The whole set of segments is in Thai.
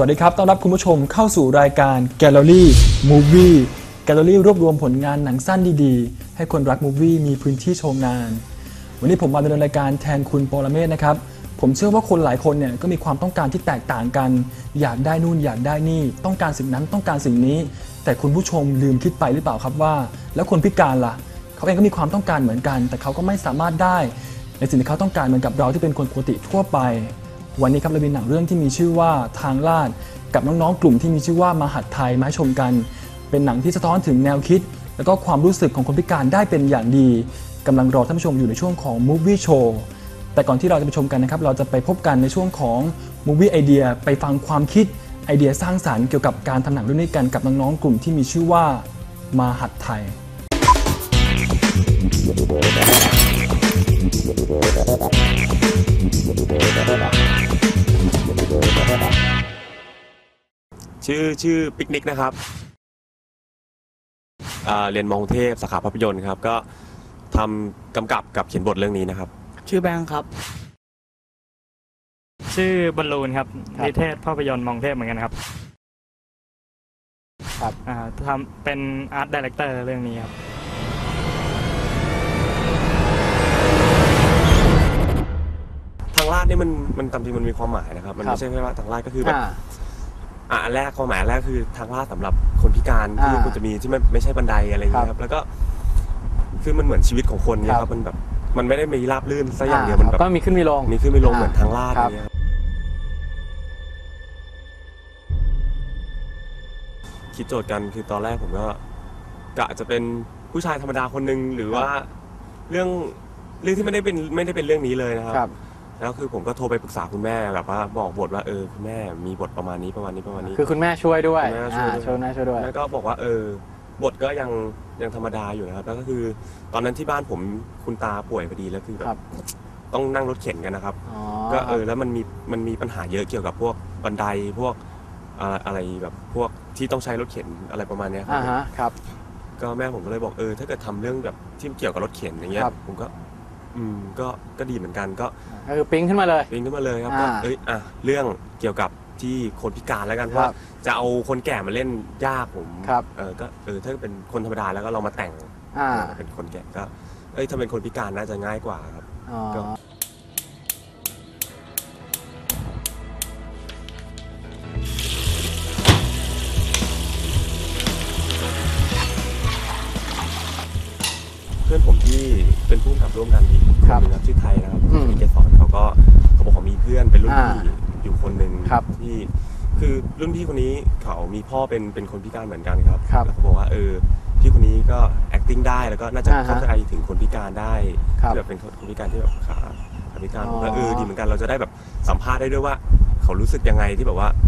สวัสดีครับ ต้อนรับคุณผู้ชมเข้าสู่รายการ Gallery Movie Gallery รวบรวมผลงานหนังสั้นดีๆ ให้คนรักมูฟวี่มีพื้นที่ชมงาน วันนี้ผมมาดำเนินรายการแทนคุณปรเมศนะครับ ผมเชื่อว่าคนหลายคนเนี่ยก็มีความต้องการที่แตกต่างกัน อยากได้นู่นอยากได้นี่ ต้องการสิ่งนั้นต้องการสิ่งนี้ แต่คุณผู้ชมลืมคิดไปหรือเปล่าครับว่า แล้วคนพิการล่ะ เขาเองก็มีความต้องการเหมือนกัน แต่เขาก็ไม่สามารถได้ ในสิ่งที่เขาต้องการเหมือนกับเราที่เป็นคนปกติทั่วไป วันนี้ครับเรามีหนังเรื่องที่มีชื่อว่าทางลาด กับน้องๆกลุ่มที่มีชื่อว่ามหัดไทยมาชมกัน เป็นหนังที่สะท้อนถึงแนวคิด แล้วก็ความรู้สึกของคนพิการได้เป็นอย่างดีกำลังรอท่านผู้ชมอยู่ในช่วงของ Movie Show แต่ก่อนที่เราจะไปชมกันนะครับ เราจะไปพบกันในช่วงของ Movie Idea ไปฟังความคิดไอเดียสร้างสารรค์เกี่ยวกับการทำหนังเรื่องนี้กันกับน้องๆกลุ่มที่มีชื่อว่ามาหัดไทย ชื่อชื่อปิกนิกนะครับอ่าเรียนมองเทพสาขาภาพยนตร์ครับ ก็ทำกำกับกับเขียนบทเรื่องนี้นะครับ ชื่อแบงค์ครับ ชื่อบอลลูนครับครับ นิเทศภาพยนตร์มองเทพเหมือนกันครับครับ อ่าทำเป็นอาร์ตดีเลกเตอร์เรื่องนี้ครับ นี่มันมันตามจริงมันมีความหมายนะครับ มันครับไม่ใช่แค่ว่าทางลาดก็คือแบบอ่า อะอันแรกความหมายแรกคือทางลาดสำหรับคนพิการที่อ่าคุณจะมีที่ไม่ไม่ใช่บันไดอะไรอย่างเงี้ยครับ แล้วก็ คือมันเหมือนชีวิตของคนเนี่ยคครัรับ บมันแบบมันไม่ได้มีราบลื่นซะอย่างเดียวมันแบบก็มีขึ้นมีลง มีขึ้นมีลงอ่าเหมือนทางลาดคอรับ ย่างเงี้ยครับคิดโจทย์กันคือตอนแรกผมก็กะจะเป็นผู้ชายธรรมดาคนหนึ่งหรือว่า เรื่องเรื่องที่ไม่ได้เป็นไม่ได้เป็นเรื่องนี้เลยนะครับ ครับ แล้วคือผมก็โทรไปปรึกษาคุณแม่แบบว่าบอกบทว่าเออคุณแม่มีบทประมาณนี้ประมาณนี้ประมาณนี้ คือคุณแม่ช่วยด้วยคุณแม่ช่วยอ่าด้วยช่วยแม่ช่วยด้วย แล้วก็บอกว่าเออบทก็ยังยังธรรมดาอยู่นะครับแล้วก็คือตอนนั้นที่บ้านผมคุณตาป่วยพอดีแล้วคือแบครับ บต้องนั่งรถเข็นกันนะครับ อ๋อก็เออแล้วมันมีมันมีปัญหาเยอะเกี่ยวกับพวกบันไดพวกอ่าอะไรแบบพวกที่ต้องใช้รถเข็นอะไรประมาณเนี้ยครัอ่าฮะครับ ก็แม่ผมก็เลยบอกเออถ้าเกิดทำเรื่องแบบที่เกี่ยวกับรถเข็นอย่างเงี้ยครับ ผมก็ อืมก็ก็ดีเหมือนกันก็ก็คือปิ๊งขึ้นมาเลยปีนขึ้นมาเลยครับอ่าก็เอ้ยอะเรื่องเกี่ยวกับที่คนพิการแล้วกันเพคราะรับว่าจะเอาคนแก่มาเล่นยากผมครับ เออก็เออถ้าเป็นคนธรรมดาแล้วก็เรามาแต่งอ่าเป็นคนแก่ก็เอ้ยถ้าเป็นคนพิการน่าจะง่ายกว่าครับ อ๋อก็ ที่เป็นผู้กำกับร่วมกันอีกคนหนึงครับชื่อไทยนะครับอืมเกสรเขาก็เขาบอกเขามีเพื่อนเป็นรุ่นอ่าพี่อยู่คนหนึ่งครับที่ คือรุ่นพี่คนนี้เขามีพ่อเป็นเป็นคนพิการเหมือนกันครับครับแล้วเขาบอกว่าเออพี่คนนี้ก็ acting ได้แล้วก็น่าจะอ่าฮะเข้าใจถึงคนพิการได้ครับที่แบบเป็นคนพิการที่แบบขาขาพิการอ๋อ ผมก็เออดีเหมือนกันเราจะได้แบบสัมภาษณ์ได้ด้วยว่า เขารู้สึกยังไงที่แบบว่าต้องแบบ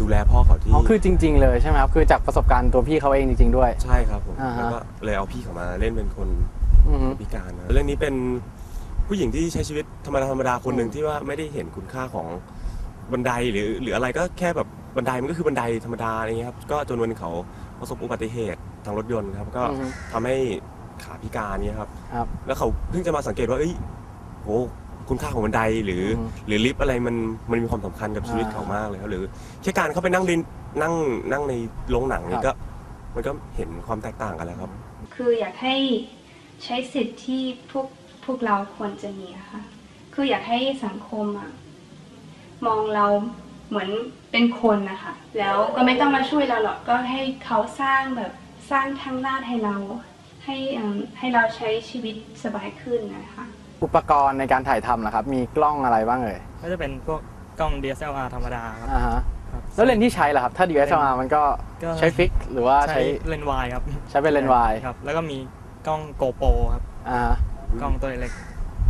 ดูแลพ่อเขาที่อ๋อคือจริง ๆ เลยใช่ไหมครับ คือจากประสบการณ์ตัวพี่เขาเองจริง ๆ ด้วย ใช่ครับผมอ่าฮะ แล้วก็เลยเอาพี่เขามาเล่นเป็นคนอือฮึ พิการนะเรื่องนี้เป็นผู้หญิงที่ใช้ชีวิตธรรมดาธรรมดาคนหนึ่งที่ว่าไม่ได้เห็นคุณค่าของบันไดหรือหรืออะไรก็แค่แบบบันไดมันก็คือบันไดธรรมดาอะไรเงี้ยครับก็จนวันเขาประสบอุบัติเหตุทางรถยนต์ครับก็อือฮึทำให้ขาพิการเนี่ยครับ ครับ แล้วเขาเพิ่งจะมาสังเกตว่าเอ้ยโห คุณค่าของบันไดหรืออืมหรือลิฟต์อะไรมันมันมีความสำคัญกับชีวิตอ่าเขามากเลยครับหรือแค่การเข้าไปนั่งลินนั่งนั่งในโรงหนังนี่ครัก็บมันก็เห็นความแตกต่างกันแล้วครับ คืออยากให้ใช้สิทธิ์ที่พวกพวกเราควรจะมีอะค่ะ คืออยากให้สังคมอะมองเราเหมือนเป็นคนนะคะ แล้วก็ไม่ต้องมาช่วยเราหรอก ก็ให้เขาสร้างแบบสร้างทางลาดให้เรา ให้เอิ่มให้เราใช้ชีวิตสบายขึ้นนะคะ อุปกรณ์ในการถ่ายทำนะครับ มีกล้องอะไรบ้างเอ่ยก็จะเป็นพวกกล้อง DSLR ธรรมดาครับอ่าฮะครับ แล้วเลนส์ที่ใช้ล่ะครับ ถ้า DSLR มันก็ก็ ใช้ฟิก หรือว่าใช้ใช้เลนส์วายครับใช้เป็นเลนส์วายครับ แล้วก็มีกล้องโกโปรครับ อ่าฮะกล้องตัวเล็ก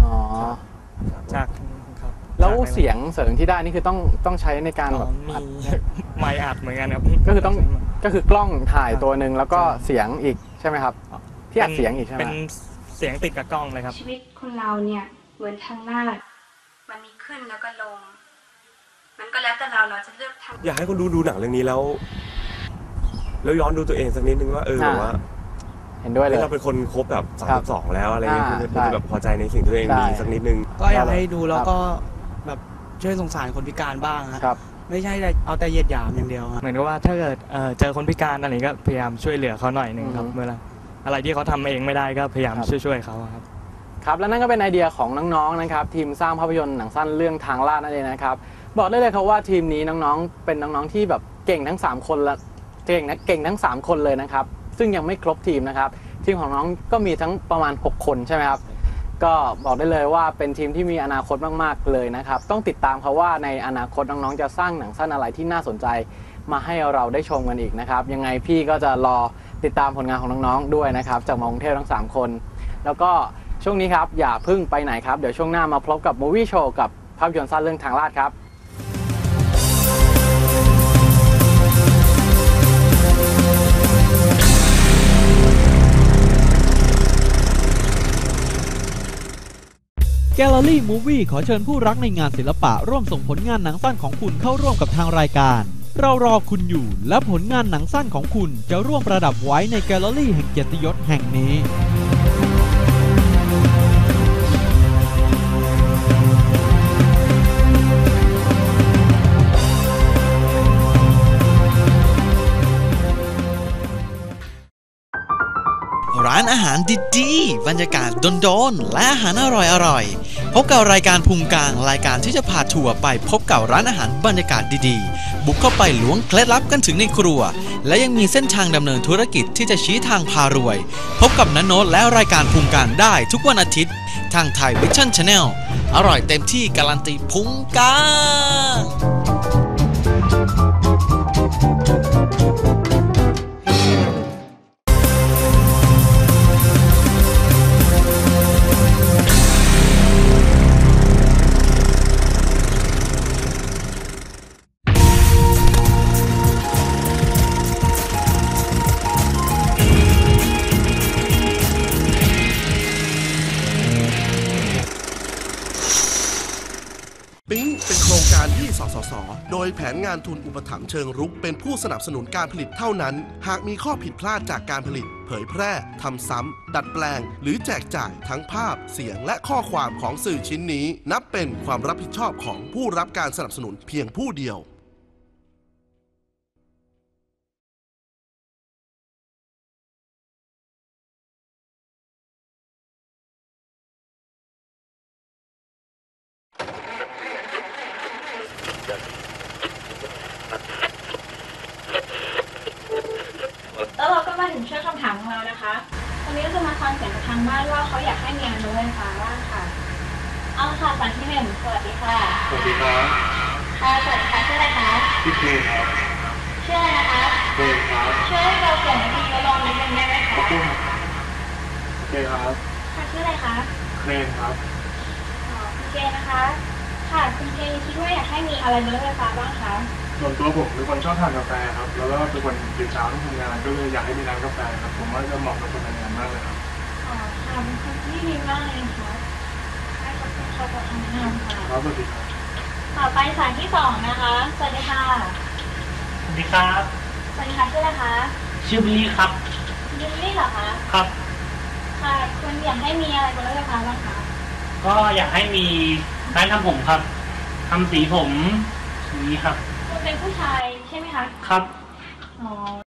อ๋อจากครับแล้วจากเสียงเสริงที่ได้นี่คือต้องต้องใช้ในการอ๋แบอบมีไมค์อัดเหมือนกันครับ ก็คือต้อง ก็คือกล้องถ่ายครับตัวหนึ่งแล้วก็ใช่ เสียงอีกใช่ไหมครับ ที่อัดเสียงอีกใช่ไหมเป็น เสียงติดกับกล้องเลยครับ ชีวิตคนเราเนี่ยเหมือนทางลาดมันมีขึ้นแล้วก็ลง มันก็แล้วแต่เราเราจะเลือกทางอยากให้คนดูดูหนังเรื่องนี้แล้ว แล้วย้อนดูตัวเองสักนิดนึงว่าเอออ่าแบบว่าเห็นด้วยเลเฮ้ยยเราเป็นคนครบแบบครัสามบสองแล้วอะไรเงี้ยอ่าคุณใช่จะแบบพอใจในสิ่งที่ตัวเองใช่มีสักนิดนึง ก็อยากให้ดูแล้วก็แบบช่วยสงสารคนพิการบ้างคครัรับบไม่ใช่แต่เอาแต่เหยียดหยามอย่างเดียวครับเหมือนกับว่าถ้าเกิดเอ่อเจอคนพิการอะไรก็พยายามช่วยเหลือเขาหน่อยหนึ่งครับอืมเมื่อไหร อะไรที่เขาทำเองไม่ได้ก็พยายามครับช่วยๆเขาครับ ครับและนั่นก็เป็นไอเดียของน้องๆนะครับทีมสร้างภาพยนตร์หนังสั้นเรื่องทางลาดนั่นเองนะครับบอกได้เลยครับว่าทีมนี้น้องๆ เป็นน้องๆที่แบบเก่งทั้ง 3 คนละเก่งนะเก่งทั้ง 3 คนเลยนะครับ ซึ่งยังไม่ครบทีมนะครับ ทีมของน้องก็มีทั้งประมาณ 6 คนใช่ไหมครับ ก็บอกได้เลยว่าเป็นทีมที่มีอนาคตมากๆเลยนะครับ ต้องติดตามเขาว่าในอนาคตน้องๆจะสร้างหนังสั้นอะไรที่น่าสนใจ มาให้เราได้ชมกันอีกนะครับ ยังไงพี่ก็จะรอ ติดตามผลงานของน้องๆด้วยนะครับจากมอกรุงเทพทั้งสามคน แล้วก็ช่วงนี้ครับอย่าเพึ่งไปไหนครับ เดี๋ยวช่วงหน้ามาพบกับมูวี่โชว์กับภาพยนตร์สั้นเรื่องทางลาดครับ แกลเลอรี่มูวี่ขอเชิญผู้รักในงานศิลปะร่วมส่งผลงานหนังสั้นของคุณเข้าร่วมกับทางรายการ เรารอคุณอยู่และผลงานหนังสั้นของคุณจะร่วมประดับไว้ในแกลเลอรี่แห่งเกียรติยศแห่งนี้ร้านอาหารดีๆ บรรยากาศโดนๆ และอาหารอร่อยๆ พบกับรายการพุงกลางรายการที่จะพาทัวร์ไปพบกับร้านอาหารบรรยากาศดีๆ บุกเข้าไปล้วงเคล็ดลับกันถึงในครัว และยังมีเส้นทางดำเนินธุรกิจที่จะชี้ทางพารวย พบกับนันโนตและรายการพุงการได้ทุกวันอาทิตย์ ทางไทยวิชั่นชาแนลอร่อยเต็มที่การันตีพุงการ สส โดยแผนงานทุนอุปถัมภ์เชิงรุก เป็นผู้สนับสนุนการผลิตเท่านั้น หากมีข้อผิดพลาดจากการผลิต เผยแพร่ทำซ้ำ ดัดแปลง หรือแจกจ่ายทั้งภาพ เสียงและข้อความของสื่อชิ้นนี้ นับเป็นความรับผิดชอบของผู้รับการสนับสนุนเพียงผู้เดียวากทางบ้านว่าเขาอยากให้มีอะไรรถไฟฟ้าบ้างค่ะ เอาละค่ะฝั่งที่หนึ่งสวัสดีค่ะสวัสดีครับค่ะสวัสดีค่ะชื่ออะไรคะพี่เพลงครับชื่ออะไรนะคะเพลงครับช่วยให้เราเสียงวิทยุลงนิดนึงได้ไหมคะโอเคครับค่ะชื่ออะไรคะเพลงครับอ๋อคุณเจนะคะ ค่ะคุณเจคิดว่าอยากให้มีอะไรบนรถไฟฟ้าบ้างคะส่วนตัวผมเป็นคนชอบทานกาแฟครับ แล้วก็เป็นคนตื่นเช้าต้องทำงานก็เลยอยากให้มีร้านกาแฟครับ ผมว่าจะเหมาะกับคนทำงานมากเลยครับอ๋อ ค่ะเป็นคนที่ดีมากเลยนะคะให้ขอบคุณเขากับทางงานค่ะครับสวัสดีครับต่อไปสายที่สองนะคะ สวัสดีค่ะ สวัสดีครับ สวัสดีค่ะชื่ออะไรคะชื่อบิลลี่ครับยินลี่เหรอคะ ครับ ค่ะคุณอยากให้มีอะไรบนรถไฟฟ้าบ้างคะ ก็อยากให้มีร้านทำผมครับทำสีผมนี้ครับคุณเป็นผู้ชายใช่ไหมคะ ครับ อ๋อ